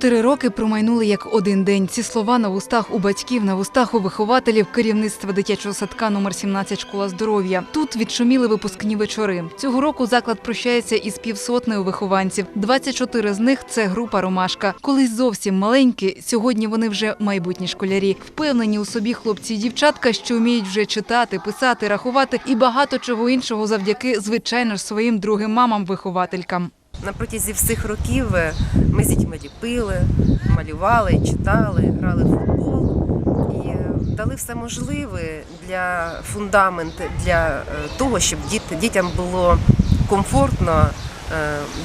Чотири роки промайнули як один день. Ці слова на вустах у батьків, на вустах у вихователів керівництва дитячого садка номер 17 школа здоров'я. Тут відшуміли випускні вечори. Цього року заклад прощається із півсотнею вихованців. 24 з них це група Ромашка. Колись зовсім маленькі. Сьогодні вони вже майбутні школярі. Впевнені у собі хлопці і дівчатка, що вміють вже читати, писати, рахувати і багато чого іншого завдяки звичайно ж своїм другим мамам-вихователькам. На протязі всіх років е, ми з дітьми ліпили, малювали, читали, грали в футбол. І е, дали все можливе для фундамент для е, того, щоб діт- дітям було комфортно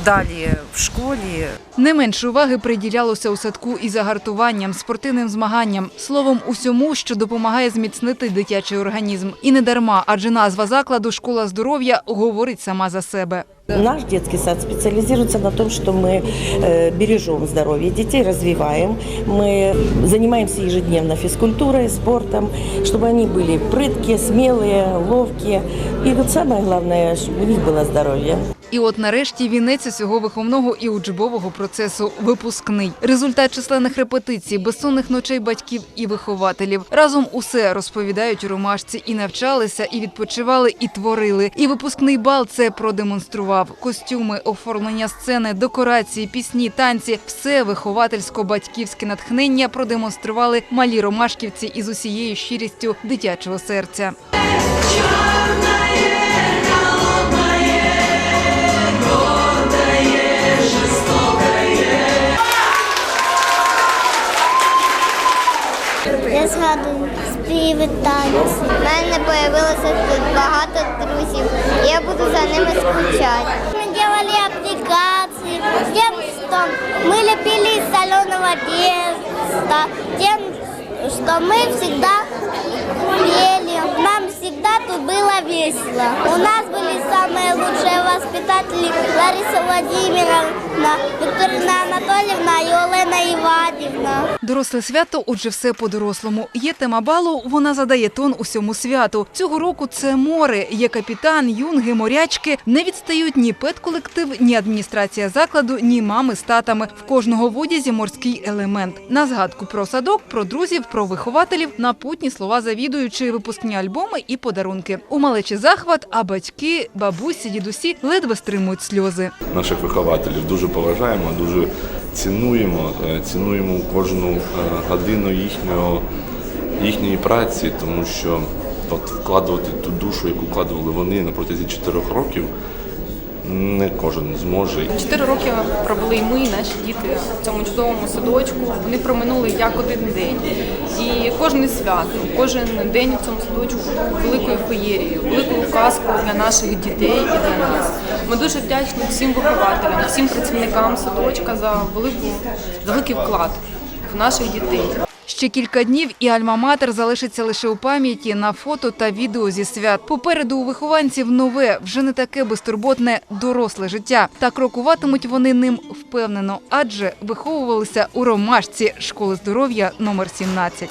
далі в школі. Не менше уваги приділялося у садку і загартуванням, спортивним змаганням, словом, усьому, що допомагає зміцнити дитячий організм. І не дарма, адже назва закладу Школа здоров'я говорить сама за себе. Наш детский сад специализируется на том, что мы э, бережем здоровье детей, развиваем. Мы занимаемся ежедневно физкультурой, спортом, чтобы они были прыткие, смелые, ловкие. И вот самое главное, чтобы у них было здоровье. І от нарешті вінець усього виховного і учбового процесу випускний. Результат численних репетицій, безсонних ночей батьків і вихователів. Разом усе розповідають у ромашці і навчалися, і відпочивали, і творили. І випускний бал це продемонстрував. Костюми, оформлення сцени, декорації, пісні, танці все виховательсько-батьківське натхнення продемонстрували малі ромашківці із усією щирістю дитячого серця. Я згадую співи, танці. У мене з'явилося тут багато друзів. Я буду за ними скучати. Ми робили аплікації, тим, що ми лепили з соленого теста, тем, что мы всегда пели. Нам всегда тут было весело. У нас были самые лучшие воспитатели Лариса Владимировна, Викторина Анатольевна и Олена Иванівна. Доросле свято, отже, все по-дорослому. Є тема балу, вона задає тон усьому святу. Цього року це море. Є капітан, юнги, морячки. Не відстають ні педколектив, ні адміністрація закладу, ні мами з татами. В кожного в одязі морський елемент. На згадку про садок, про друзів, про вихователів, напутні слова завідуючи, випускні альбоми і подарунки. У малечі захват, а батьки, бабусі, дідусі ледве стримують сльози. наших вихователів дуже поважаємо, дуже цінуємо, е, цінуємо кожну е, годину їхнього, їхньої праці, тому що от вкладувати ту душу, яку вкладували вони на протязі чотирьох років, не кожен зможе. Чотири роки провели і ми, і наші діти в цьому чудовому садочку. Вони проминули як один день. І кожне свято, кожен день в цьому садочку великою феєрією, великою казкою для наших дітей і для нас. Ми дуже вдячні всім вихователям, всім працівникам садочка за велику, за великий вклад в наших дітей. Ще кілька днів і Альма-Матер залишиться лише у пам'яті на фото та відео зі свят. Попереду у вихованців нове, вже не таке безтурботне доросле життя. Та крокуватимуть вони ним впевнено, адже виховувалися у ромашці школи здоров'я номер 17.